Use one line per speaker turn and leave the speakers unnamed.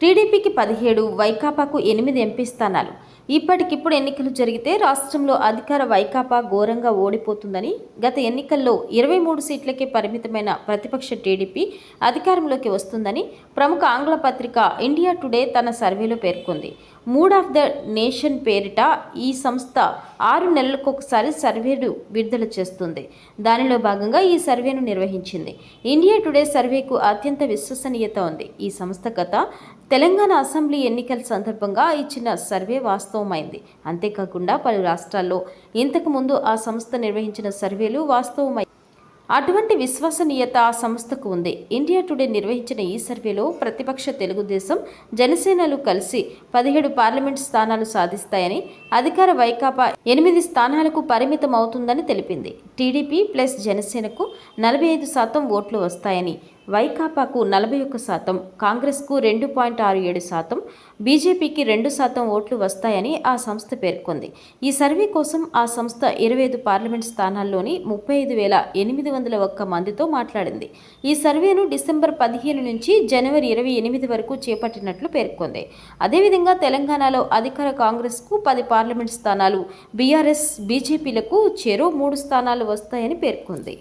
టీడీపీకి పదిహేడు వైకాపాకు ఎనిమిది ఎంపీ స్థానాలు. ఇప్పటికిప్పుడు ఎన్నికలు జరిగితే రాష్ట్రంలో అధికార వైకాపా ఘోరంగా ఓడిపోతుందని గత ఎన్నికల్లో ఇరవై మూడు సీట్లకే పరిమితమైన ప్రతిపక్ష టీడీపీ అధికారంలోకి వస్తుందని ప్రముఖ ఆంగ్ల పత్రిక ఇండియా టుడే తన సర్వేలో పేర్కొంది. మూడ్ ఆఫ్ ద నేషన్ పేరిట ఈ సంస్థ ఆరు నెలలకొకసారి సర్వేను విడుదల చేస్తుంది. దానిలో భాగంగా ఈ సర్వేను నిర్వహించింది. ఇండియా టుడే సర్వేకు అత్యంత విశ్వసనీయత ఉంది. ఈ సంస్థ గత తెలంగాణ అసెంబ్లీ ఎన్నికల సందర్భంగా ఇచ్చిన సర్వే వాస్తవం వాస్తవమైంది. అంతేకాకుండా పలు రాష్ట్రాల్లో ఇంతకుముందు ఆ సంస్థ నిర్వహించిన సర్వేలు వాస్తవమై అటువంటి విశ్వసనీయత ఆ సంస్థకు ఉంది. ఇండియా టుడే నిర్వహించిన ఈ సర్వేలో ప్రతిపక్ష తెలుగుదేశం జనసేనలు కలిసి పదిహేడు పార్లమెంట్ స్థానాలు సాధిస్తాయని అధికార వైకాపా ఎనిమిది స్థానాలకు పరిమితం అవుతుందని తెలిపింది. టీడీపీ ప్లస్ జనసేనకు నలభై ఐదు శాతం ఓట్లు వస్తాయని వైకాపాకు నలభై ఒక్క శాతం కాంగ్రెస్కు రెండు పాయింట్ ఆరు ఏడు శాతం బీజేపీకి రెండు శాతం ఓట్లు వస్తాయని ఆ సంస్థ పేర్కొంది. ఈ సర్వే కోసం ఆ సంస్థ ఇరవై ఐదు పార్లమెంట్ స్థానాల్లోని ముప్పై ఐదు వేల ఎనిమిది వందల ఒక్క మందితో మాట్లాడింది. ఈ సర్వేను డిసెంబర్ పదిహేను నుంచి జనవరి ఇరవై ఎనిమిది వరకు చేపట్టినట్లు పేర్కొంది. అదేవిధంగా తెలంగాణలో అధికార కాంగ్రెస్కు పది పార్లమెంట్ స్థానాలు బీఆర్ఎస్ బీజేపీలకు చెరో మూడు స్థానాలు వస్తాయని పేర్కొంది.